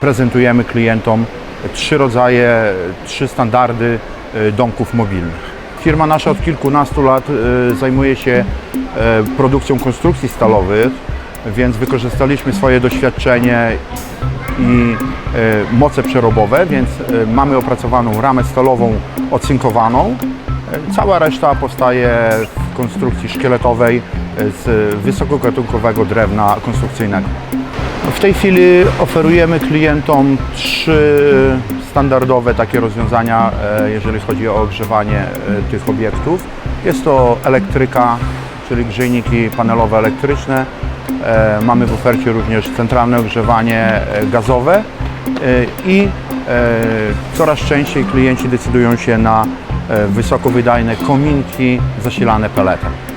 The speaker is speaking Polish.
prezentujemy klientom trzy rodzaje, trzy standardy e, domków mobilnych. Firma nasza od kilkunastu lat e, zajmuje się e, produkcją konstrukcji stalowych, więc wykorzystaliśmy swoje doświadczenie i moce przerobowe, więc mamy opracowaną ramę stalową ocynkowaną. Cała reszta powstaje w konstrukcji szkieletowej z wysokogatunkowego drewna konstrukcyjnego. W tej chwili oferujemy klientom trzy standardowe takie rozwiązania, e, jeżeli chodzi o ogrzewanie e, tych obiektów. Jest to elektryka, czyli grzejniki panelowe elektryczne. E, Mamy w ofercie również centralne ogrzewanie gazowe i coraz częściej klienci decydują się na wysokowydajne kominki zasilane peletem.